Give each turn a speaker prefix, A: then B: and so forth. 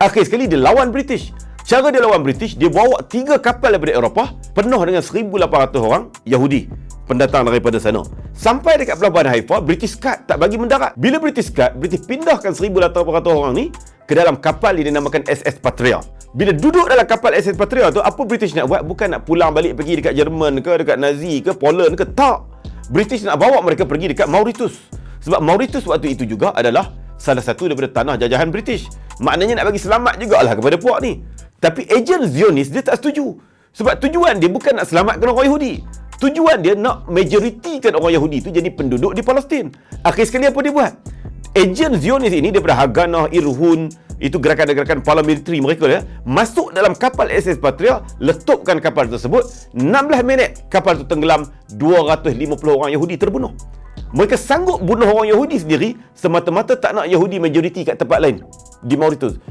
A: Akhir sekali dia lawan British. Cara dia lawan British, dia bawa tiga kapal daripada Eropah penuh dengan 1,800 orang Yahudi pendatang daripada sana. Sampai dekat pelabuhan Haifa, British cut tak bagi mendarat. Bila British cut, British pindahkan 1,800 orang ni ke dalam kapal yang dinamakan SS Patria. Bila duduk dalam kapal SS Patria tu, apa British nak buat? Bukan nak pulang balik pergi dekat Jerman ke, dekat Nazi ke, Poland ke, tak. British nak bawa mereka pergi dekat Mauritius. Sebab Mauritius waktu itu juga adalah salah satu daripada tanah jajahan British. Maknanya nak bagi selamat jugalah kepada puak ni. Tapi ejen Zionis dia tak setuju. Sebab tujuan dia bukan nak selamatkan orang Yahudi. Tujuan dia nak majoritikan orang Yahudi itu jadi penduduk di Palestin. Akhir sekali apa dia buat? Ejen Zionis ini daripada Haganah, Irhun, itu gerakan-gerakan paramiliteri mereka ya, masuk dalam kapal SS Patria, letupkan kapal tersebut, 16 minit kapal itu tenggelam, 250 orang Yahudi terbunuh. Mereka sanggup bunuh orang Yahudi sendiri semata-mata tak nak Yahudi majoriti kat tempat lain di Mauritius.